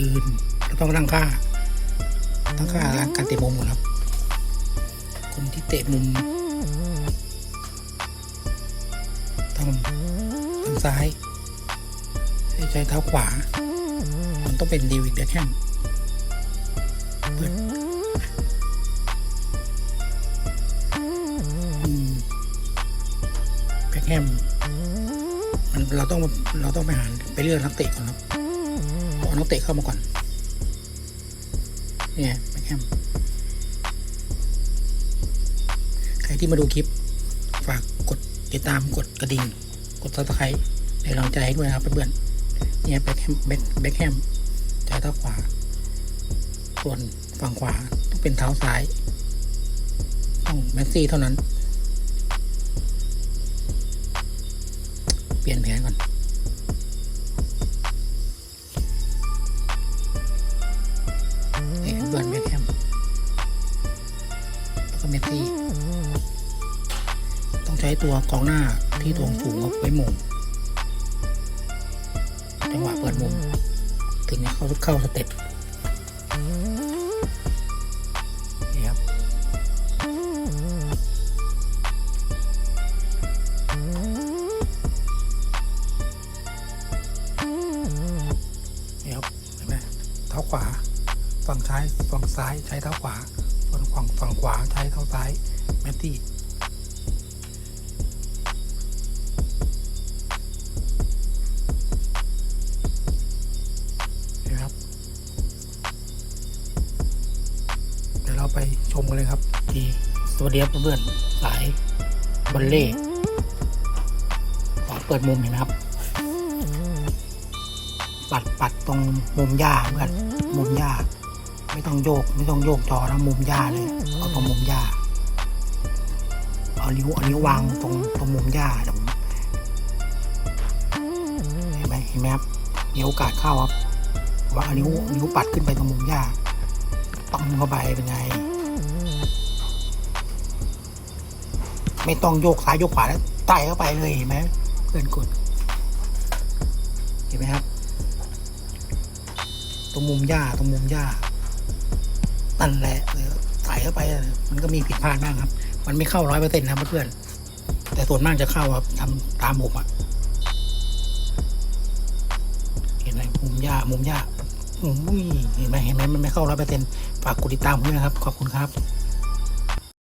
อื่นเราต้องตั้งค่า ตั้งค่าการเตะมุมก่อนครับ คนที่เตะมุมทางทางซ้าย ให้ใช้เท้าขวา มันต้องเป็นเดวิดเบคแฮมเปิดอืมเบคแฮมมันเราต้องเราต้องไปหาไปเลือกนักเตะก่อนครับ เอานักเตะเข้ามาก่อนเนี่ยแบคแฮมใครที่มาดูคลิป ฝากกดติดตามกดกระดิ่ง กดซับสไครต์ในกำลังใจให้ด้วยนะครับเพื่อนๆเนี่ยแบ็คแฮมแบ็คแบคแฮมใช้เท้าขวา ส่วนฝั่งขวาต้องเป็นเท้าซ้ายต้องแมสซี่เท่านั้น เปลี่ยนแผนก่อน ก็เมสซี่ต้องใช้ตัวกองหน้าที่ตัวสูงเอาไว้มุมจังหวะเปิดมุม ถึงจะเข้าเข้าสเต็ปนี่ครับนี่ครับเห็นไหมเท้าขวาฝั่งซ้ายฝั่งซ้ายใช้เท้าขวา ฝั่งฝั่งขวาใช้เท้าซ้ายแมตตี้นะครับ เดี๋ยวเราไปชมกันเลยครับทีสวัสดีครับเพื่อนสายบอลเล่ขอเปิดมุมเห็นไหมครับปัดปัดตรงมุมหญ้าเพื่อนมุมหญ้า ไม่ต้องโยก ไม่ต้องโยกจอนะมุมหญ้าเลยเอาตรงมุมหญ้าเอานิ้วเอานิ้ววางตรงตรงมุมหญ้าเดี๋ยวเห็นไหมเห็นไหมครับมีโอกาสเข้าครับว่าเอานิ้วนิ้วปัดขึ้นไปตรงมุมหญ้าต้องเข้าไปเป็นไง ไม่ต้องโยกซ้ายโยกขวาแล้วไต่เข้าไปเลยเห็นไหมเพื่อนกดเห็นไหมครับ ตรงมุมหญ้าตรงมุมหญ้า นั่นแหละใส่เข้าไปมันก็มีผิดพลาดบ้างครับ มันไม่เข้าร้อยเปอร์เซ็นต์นะเพื่อนแต่ส่วนมากจะเข้าครับทำตามผมอะเห็นไหมมุมหญ้ามุมหญ้าอุ้ยเห็นไหมเห็นไหมมันไม่เข้าร้อยเปอร์เซ็นต์ฝากกดติดตามด้วยนะครับ ขอบคุณครับ